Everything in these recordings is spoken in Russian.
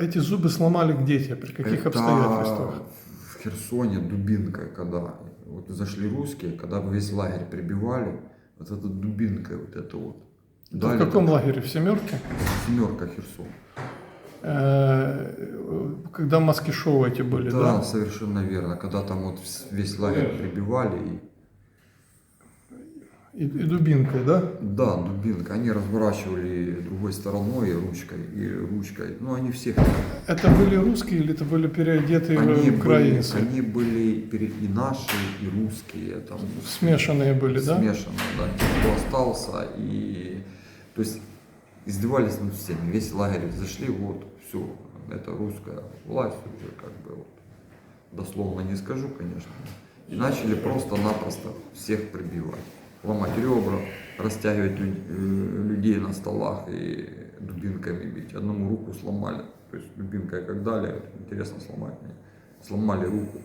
Эти зубы сломали где те, при каких Это обстоятельствах? В Херсоне дубинкой, когда вот зашли русские, когда весь лагерь прибивали, вот эта дубинкой вот это вот. Это в каком там лагере? В Семерке? Семерка Херсон. Э, Когда маски шоу эти были, Да, да? совершенно верно. Когда там вот весь лагерь прибивали, и, И, и дубинкой, да? да, дубинка, они разворачивали другой стороной, ручкой, и ручкой. Ну, они всех Это были русские или это были переодетые Они были, украинцы? они были пере- и наши, и русские, там Смешанные были, да? смешанные, да, кто остался, и то есть издевались над всеми, весь лагерь зашли, вот, все, это русская власть уже как бы вот, дословно не скажу, конечно, и начали просто-напросто всех прибивать, ломать ребра, растягивать лю- людей на столах и дубинками бить. Одному руку сломали, то есть дубинкой как дали, интересно сломать мне, сломали руку.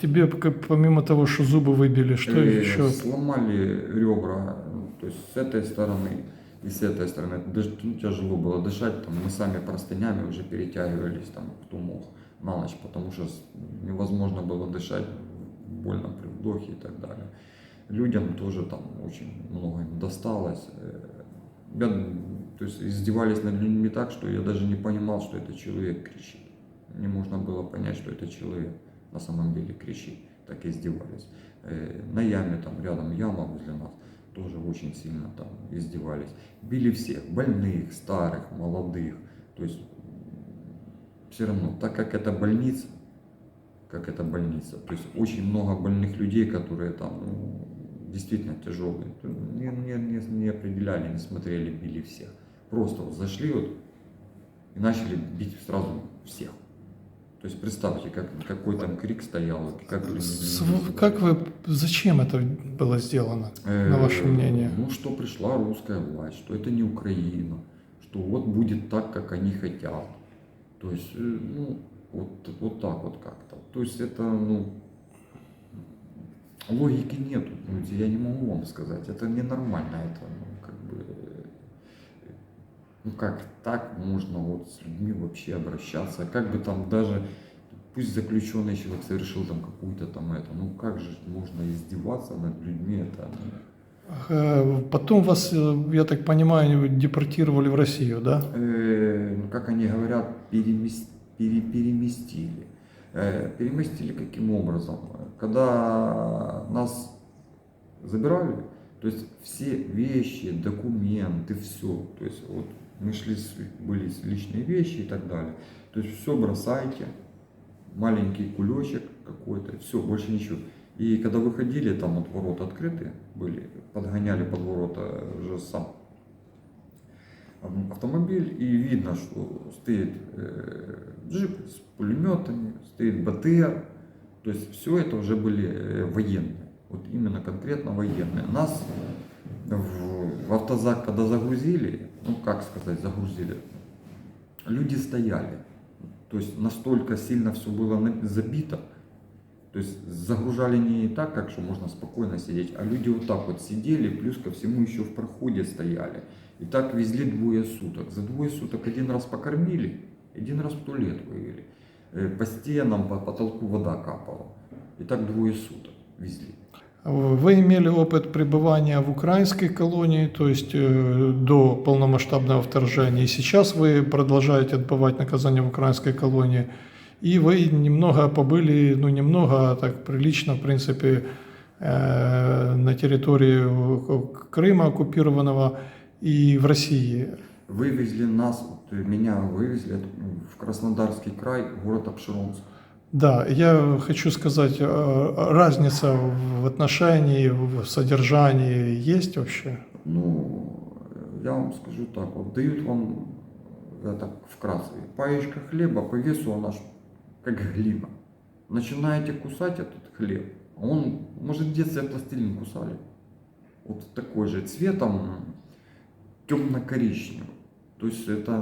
Тебе помимо того, что зубы выбили, что Э, еще? Сломали ребра, ну, то есть с этой стороны и с этой стороны. Дыш- ну, тяжело было дышать, там, мы сами простынями уже перетягивались, там, кто мог на ночь, потому что невозможно было дышать, больно при вдохе и так далее. Людям тоже там очень много им досталось. Э, Я, то есть издевались над людьми так, что я даже не понимал, что это человек кричит. Не можно было понять, что это человек на самом деле кричит. Так издевались. Э, На яме, там рядом яма возле нас, тоже очень сильно там издевались. Били всех, больных, старых, молодых. То есть все равно, так как это больница, как это больница, то есть очень много больных людей, которые там ну, действительно тяжелые, не, не, не, не определяли, не смотрели, били всех. Просто вот зашли вот и начали бить сразу всех. То есть представьте, как, какой там крик стоял, как люди- С- Как вы, зачем это было сделано, на ваше Э, мнение? Ну, что пришла русская власть, что это не Украина, что вот будет так, как они хотят. То есть, э, ну, вот, вот так вот как-то. То есть это, ну, логики нету. Ну, я не могу вам сказать. Это ненормально. Это, ну, как бы, ну, как так можно вот с людьми вообще обращаться? Как бы там даже, пусть заключенный человек совершил там какую-то там это, ну, как же можно издеваться над людьми? Это, Э, Потом вас, э, я так понимаю, депортировали в Россию, да? э, ну, как они говорят, перемес- пере- переместили. Э, переместили каким образом? Когда нас забирали, то есть все вещи, документы, все, то есть вот мы шли, были личные вещи и так далее. То есть все бросайте, маленький кулечек какой-то, все, больше ничего. И когда выходили, там вот ворота открыты были, подгоняли под ворота уже сам автомобиль, и видно, что стоит джип с пулеметами, стоит БТР, то есть все это уже были военные, вот именно конкретно военные. Нас в, в автозак, когда загрузили, ну как сказать, загрузили, люди стояли, то есть настолько сильно все было забито, то есть загружали не так, как что можно спокойно сидеть, а люди вот так вот сидели, плюс ко всему еще в проходе стояли. И так везли двое суток. За двое суток один раз покормили, один раз в туалет вывели. Э, По стенам, по потолку вода капала. И так двое суток везли. Вы имели опыт пребывания в украинской колонии, то есть э, до полномасштабного вторжения, и сейчас вы продолжаете отбывать наказание в украинской колонии, и вы немного побыли, ну немного, а так прилично, в принципе, на территории Крыма оккупированного и в России. Вывезли нас, вот, меня вывезли в Краснодарский край, город Обширонск. Да, я хочу сказать, э, разница в отношении, в содержании есть вообще? Ну, я вам скажу так, вот дают вам, я так вкратце, паечка хлеба, по весу она как глина. Начинаете кусать этот хлеб, а он, может, в детстве пластилин кусали. Вот такой же цветом, темно-коричневый. То есть это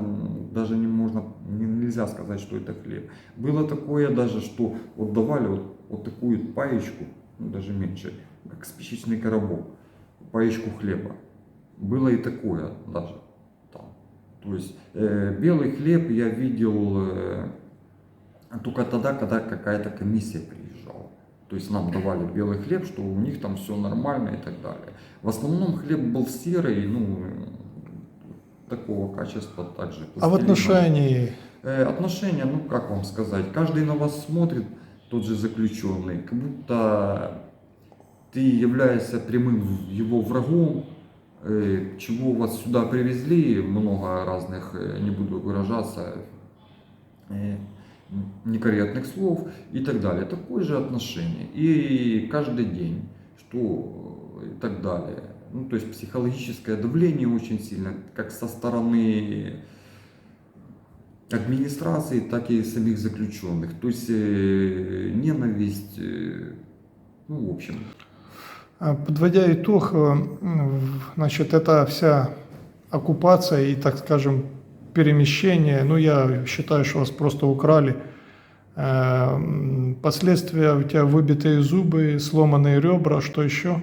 даже не можно, не- нельзя сказать, что это хлеб. Было такое даже, что вот давали вот, вот такую паечку, ну, даже меньше, как спичечный коробок, паечку хлеба. Было и такое даже там. То есть э, белый хлеб я видел э, только тогда, когда какая-то комиссия приезжала. То есть нам давали белый хлеб, что у них там все нормально и так далее. В основном хлеб был серый, ну, такого качества также. А в отношении Э, Отношения, ну как вам сказать, каждый на вас смотрит, тот же заключенный, как будто ты являешься прямым его врагом, э, чего вас сюда привезли, много разных, э, не буду выражаться, некорректных слов и так далее. Такое же отношение. И каждый день, что э, и так далее. Ну, то есть психологическое давление очень сильно, как со стороны администрации, так и самих заключенных. То есть э, ненависть, э, ну, в общем, А, Подводя итог, значит, эта вся оккупация и, так скажем, перемещение, ну, я считаю, что вас просто украли. Э, Последствия у тебя выбитые зубы, сломанные ребра, что еще?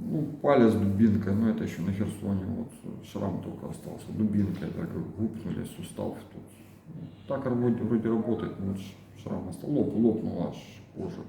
ну, палец дубинкой, но это еще на Херсоне, вот шрам только остался, дубинкой так гупнули, сустав тут. Так вроде, вроде работает, но шрам остался, лоб, лопнула аж кожа.